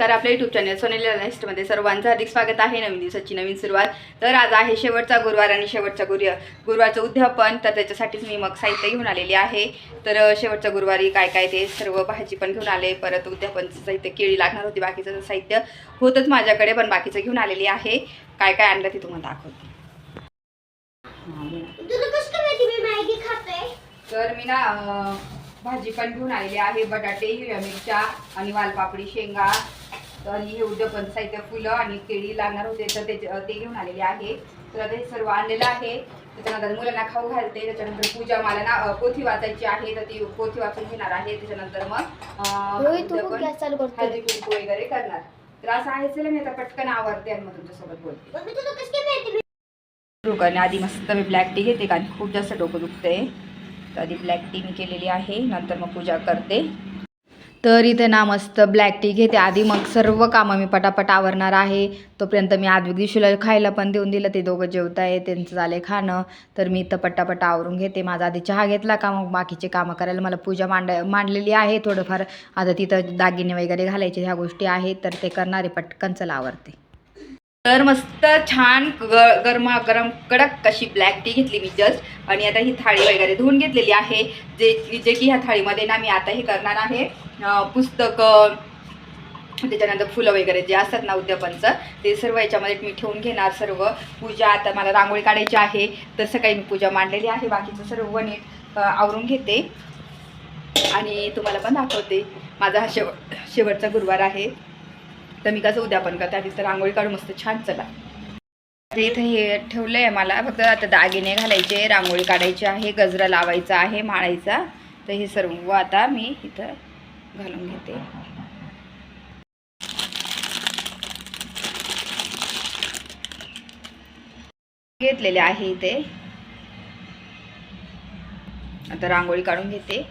नमस्कार आपल्या YouTube channel सोनेली लाईस्टमध्ये सर्वांचं हार्दिक स्वागत आहे. नवीन दिवसाची नवीन सुरुवात. तर आज आहे शेवटचा गुरुवार आणि शेवटचा गुरुवार गुरुवारचं उद्यापन. तर त्याच्यासाठीच मी मग साहित्य घेऊन आलेली आहे. तर अ, शेवटच्या गुरुवारी काय काय ते सर्व भाजी पण घेऊन आले. परत उद्यापनचं साहित्य केळी लागणार होती बाकीचं साहित्य होतंच माझ्याकडे पण बाकीचं घेऊन आलेली आहे. काय काय आणलं ते तुम्हाला दाखवते. तर मी ना भाजी पण घेऊन आलेली आहे बटाटे हिरव्या मिरच्या आणि वालपापडी शेंगा. तर आणि हे उद्यापन साहित्य फुलं आणि केळी लागणार होते तर ते ते घेऊन आलेले आहे. तर आता हे सर्व आणलेलं आहे. त्याच्यानंतर मुलांना खाऊ घालते. त्याच्यानंतर पूजा मला ना पोथी वाचायची आहे. तर ती पोथी वाचून घेणार आहे. त्याच्यानंतर मग. हळदी कुंकू वगैरे करणार. तर असं आहे चला मी आता पटकन आवडते आणि मग तुमच्यासोबत बोलते. आधी मस्त मी ब्लॅक टी घेते कारण खूप जास्त डोकं दुखतंय. आधी ब्लॅक टी मी केलेली आहे नंतर मग पूजा करते. तर इथे ना मस्त ब्लॅक टी घेते. आधी मग सर्व कामं मी पटापट आवरणार आहे. तोपर्यंत मी आदवी दिवशीला खायला पण देऊन दिलं. ते दोघं जेवत आहे त्यांचं झालं खाणं. तर मी इथं पटापट आवरून घेते. माझा आधी चहा घेतला का मग बाकीचे कामं करायला मला पूजा मांड मांडलेली आहे थोडंफार. आता तिथं दागिने वगैरे घालायचे ह्या गोष्टी आहेत. तर ते करणारे पटकन चला आवरते. तर मस्त छान ग गरमा गरम कडक कशी ब्लॅक टी घेतली मी जस्ट आणि आता ही थाळी वगैरे धुवून घेतलेली आहे. जे जे की ह्या थाळीमध्ये ना मी आता हे करणार आहे. पुस्तकं त्याच्यानंतर फुलं वगैरे जे असतात ना उद्यापनचं ते सर्व याच्यामध्ये मी ठेवून घेणार सर्व. पूजा आता मला रांगोळी काढायची आहे. तर सकाळी मी पूजा मांडलेली आहे. बाकीचं सर्व नीट आवरून घेते. आणि तुम्हाला पण दाखवते. माझा हा शेव शेवटचा गुरुवार आहे. तर मी कसं उद्यापन करते. आधी तर रांगोळी काढून मस्त छान चला. इथे इथं हे ठेवलं आहे मला. फक्त आता दागिने घालायचे रांगोळी काढायची आहे गजरा लावायचा आहे माळायचा. तर हे सर्व आता मी इथं घालून घेते. घेतलेले आहे इथे. आता रांगोळी काढून घेते.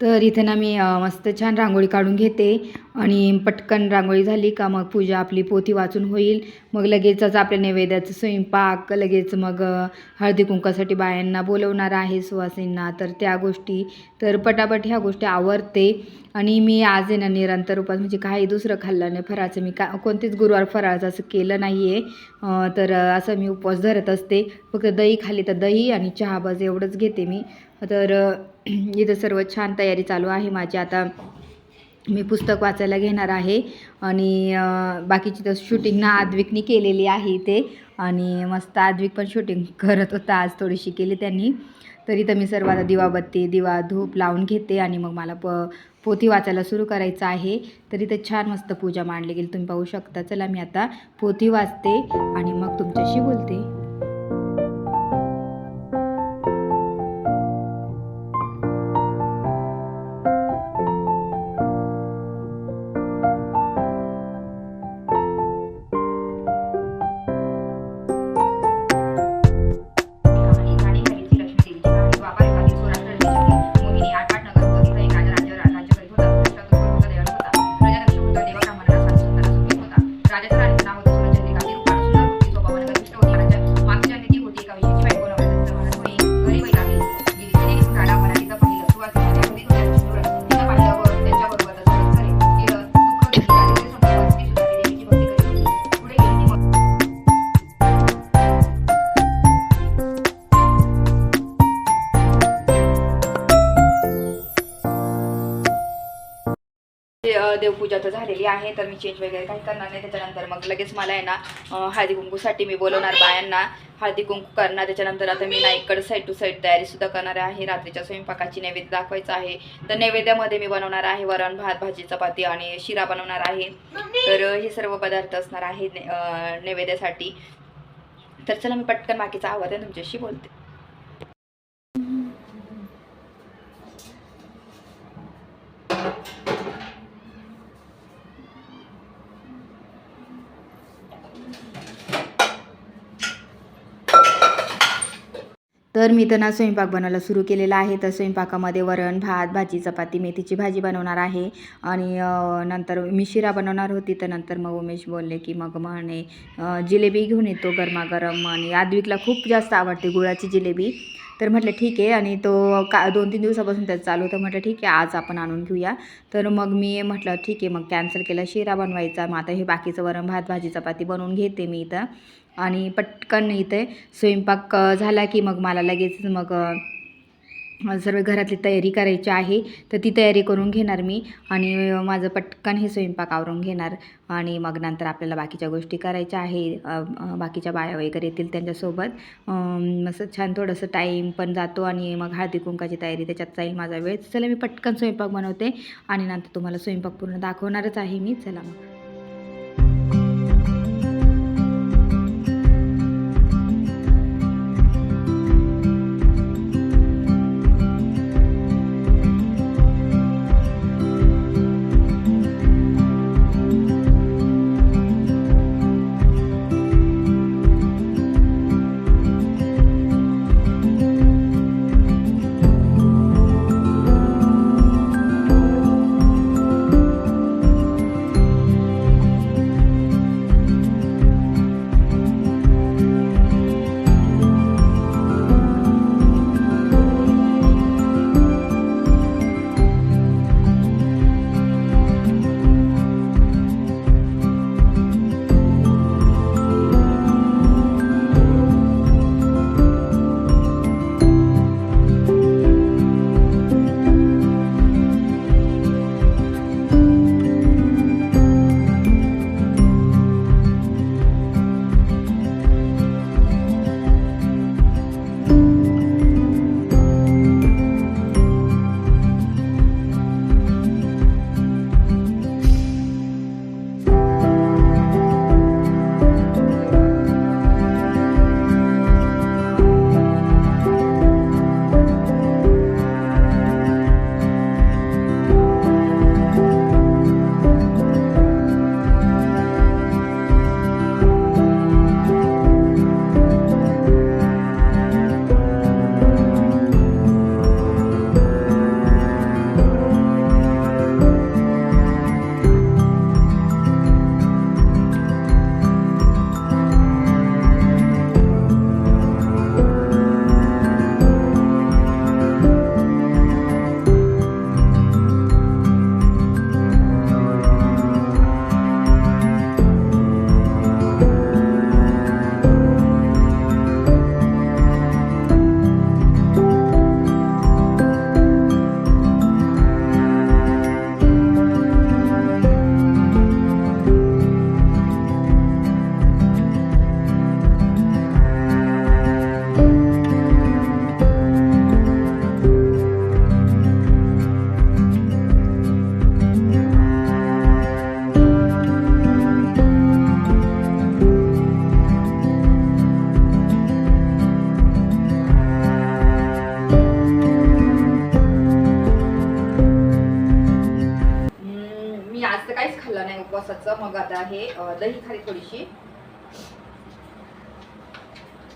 तर इथे ना मी मस्त छान रांगोळी काढून घेते. आणि पटकन रांगोळी झाली का मग पूजा आपली पोथी वाचून होईल. मग लगेचच आपल्या नैवेद्याचं स्वयंपाक लगेच मग हळदी कुंकासाठी बायांना बोलवणार आहे सुवासींना तर त्या गोष्टी तर पटापट ह्या गोष्टी आवडते आणि मी आज आहे ना निरंतर उपास म्हणजे काही दुसरं खाल्लं नाही फराळाचं. मी का कोणतेच गुरुवार फराळाचं असं केलं नाही आहे तर असं मी उपवास धरत असते. फक्त दही खाली तर दही आणि चहा बस एवढंच घेते मी. तर इथं सर्व छान तयारी चालू आहे माझी. आता मी पुस्तक वाचायला घेणार आहे आणि बाकीची तर शूटिंग ना आद्विकनी केलेली आहे इथे. आणि मस्त आद्विक पण शूटिंग करत होता आज थोडीशी केली त्यांनी. तरी तर मी सर्वात दिवाबत्ती दिवा धूप लावून घेते आणि मग मला प पोथी वाचायला सुरू करायचं आहे. तरी तर छान मस्त पूजा मांडली गेली. तुम्ही पाहू शकता. चला मी आता पोथी वाचते आणि मग तुमच्याशी बोलते. झालेली आहे तर मी चेंज वगैरे काही करणार नाही. त्याच्यानंतर मग लगेच मला आहे ना हळदी कुंकूसाठी मी बोलवणार बायांना. हळदी कुंकू करणार. त्याच्यानंतर आता मी ना इकडं साईड टू साईड तयारीसुद्धा करणार आहे. रात्रीच्या स्वयंपाकाची नैवेद्य दाखवायचं आहे. तर नैवेद्यामध्ये मी बनवणार आहे वरण भात भाजी चपाती आणि शिरा बनवणार आहे. तर हे सर्व पदार्थ असणार आहे ने- नैवेद्यासाठी. तर चला मी पटकन बाकीचा आवाज आहे तुमच्याशी बोलते. तर मी त्यांना स्वयंपाक बनवायला सुरू केलेला आहे. तर स्वयंपाकामध्ये वरण भात भाजी चपाती मेथीची भाजी बनवणार आहे. आणि नंतर मी शिरा बनवणार होती. तर नंतर मग उमेश बोलले की मग म्हणे जिलेबी घेऊन येतो गरमागरम. आणि आद्विकला खूप जास्त आवडते गुळाची जिलेबी. तर म्हटलं ठीक आहे आणि तो का दोन तीन दिवसापासून त्याचं चालू होतं. म्हटलं ठीक आहे आज आपण आणून घेऊया. तर मग मी म्हटलं ठीक आहे मग कॅन्सल केला शिरा बनवायचा. मग आता हे बाकीचं वरण भात भाजी चपाती बनवून घेते मी इथं. आणि पटकन इथे स्वयंपाक झाला की मग मला लगेच मग सर्व घरातली तयारी करायची आहे तर ती तयारी करून घेणार मी आणि माझं पटकन हे स्वयंपाक आवरून घेणार आणि मग नंतर आपल्याला बाकीच्या गोष्टी करायच्या आहे बाकीच्या बाया वगैरे येतील त्यांच्यासोबत. असं छान थोडंसं टाईम पण जातो आणि मग हळदी कुंकाची तयारी त्याच्यात जाईल माझा वेळ. चला मी पटकन स्वयंपाक बनवते आणि नंतर तुम्हाला स्वयंपाक पूर्ण दाखवणारच आहे मी. चला मग.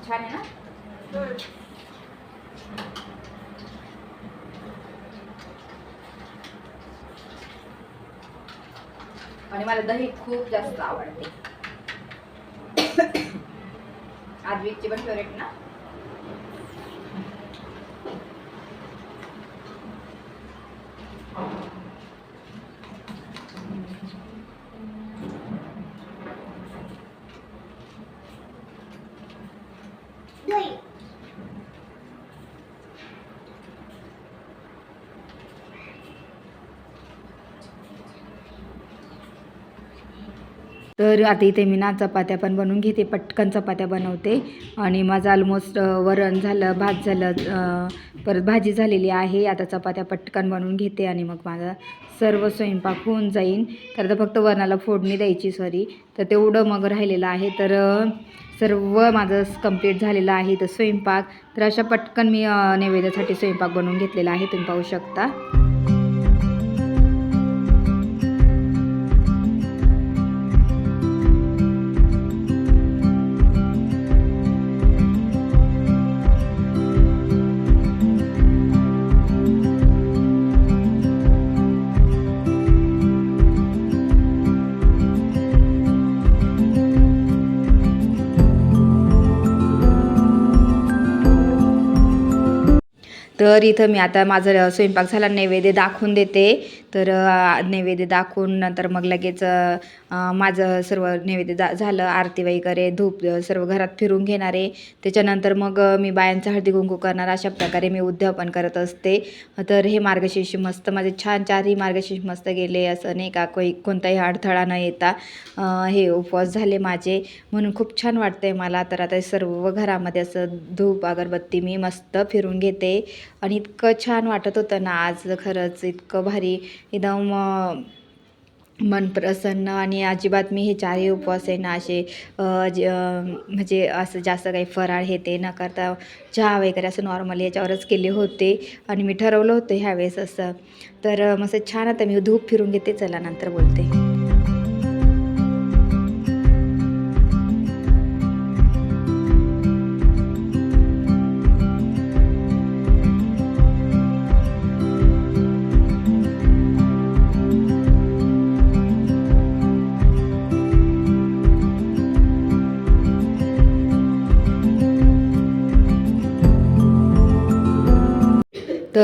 छान आहे ना? आणि मला दही खूप जास्त आवडते. आजवीची पण फेवरेट ना दही तर आता इथे मी ना चपात्या पण बनवून घेते पटकन चपात्या बनवते. आणि माझं ऑलमोस्ट वरण झालं भात झालं परत भाजी झालेली आहे. आता चपात्या पटकन बनवून घेते आणि मग माझा सर्व स्वयंपाक होऊन जाईन. तर आता फक्त वरणाला फोडणी द्यायची सॉरी तर तेवढं मग राहिलेलं आहे. तर सर्व माझं कंप्लीट झालेलं आहे तर स्वयंपाक. तर अशा पटकन मी नैवेद्यासाठी स्वयंपाक बनवून घेतलेला आहे. तुम्ही पाहू शकता. तर इथं मी आता माझं स्वयंपाक झाला नैवेद्य दाखवून देते. तर नैवेद्य दाखवून नंतर मग लगेच माझं सर्व नैवेद्य दा झालं आरती वगैरे धूप सर्व घरात फिरून घेणारे. त्याच्यानंतर मग मी बायांचं हळदी कुंकू करणार अशा प्रकारे मी उद्यापन करत असते. तर हे मार्गशीर्ष मस्त माझे छान चारही मार्गशीर्ष मस्त गेले असं नाही का? कोई कोणताही अडथळा न येता हे उपवास झाले माझे. म्हणून खूप छान वाटतंय मला. तर आता सर्व घरामध्ये असं धूप अगरबत्ती मी मस्त फिरून घेते. आणि इतकं छान वाटत होतं ना आज खरंच इतकं भारी एकदम मन प्रसन्न आणि अजिबात मी हे चारही उपवास आहे ना असे जे म्हणजे असं जास्त काही फराळ हे ते न करता चहा वगैरे असं नॉर्मली याच्यावरच केले होते आणि मी ठरवलं होतं ह्यावेळेस असं. तर मस्त छान आता मी धूप फिरून घेते. चला नंतर बोलते.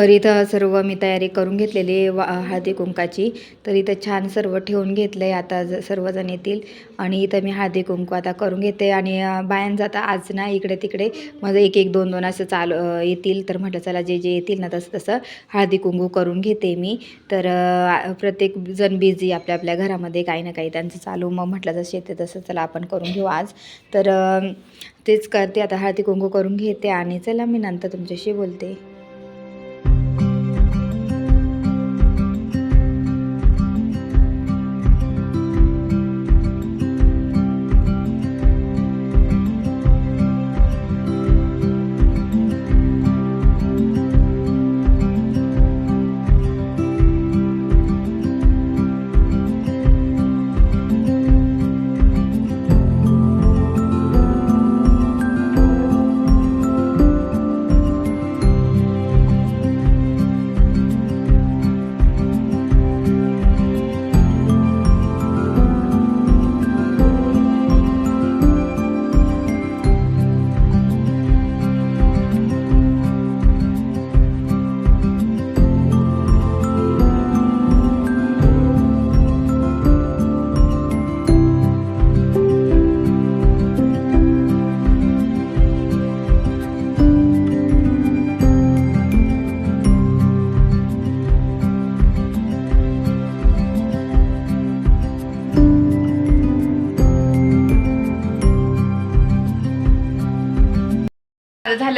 तर इथं सर्व मी तयारी करून घेतलेली वा हळदी कुंकाची. तर इथं छान सर्व ठेवून घेतलं आहे आता ज सर्वजण येतील. आणि इथं मी हळदी कुंकू आता करून घेते. आणि बायांचं आता आज ना इकडे तिकडे माझं एक एक दोन दोन असं चालू येतील. तर म्हटलं चला जे जे येतील ना तसं तसं हळदी कुंकू करून घेते मी. तर प्रत्येक जण बिझी आपल्या आपल्या घरामध्ये काही ना काही त्यांचं चालू. मग म्हटलं जसं येते तसं चला आपण करून घेऊ आज. तर तेच करते. आता हळदी कुंकू करून घेते. आणि चला मी नंतर तुमच्याशी बोलते.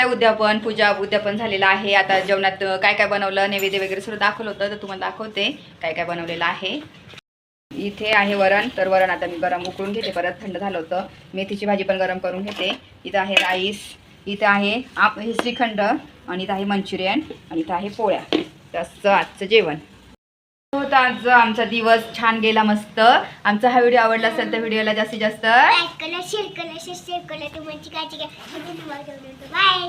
झालं उद्यापन पूजा उद्यापन झालेलं आहे. आता जेवणात काय काय बनवलं नैवेद्य वगैरे सगळं दाखवलं होतं तर तुम्हाला दाखवते काय काय बनवलेलं आहे. इथे आहे वरण तर वरण आता मी गरम उकळून घेते. परत थंड झालं होतं. मेथीची भाजी पण गरम करून घेते. इथं आहे राईस इथं आहे आप हे श्रीखंड आणि इथं आहे मंचुरियन आणि इथं आहे पोळ्या. तसं आजचं जेवण. होता आज आमचा दिवस छान गेला मस्त. आमचा हा व्हिडिओ आवडला असेल तर व्हिडिओला जास्तीत जास्त लाईक करा शेअर करा सबस्क्राईब करा. तुम्हाला काळजी घ्या बाय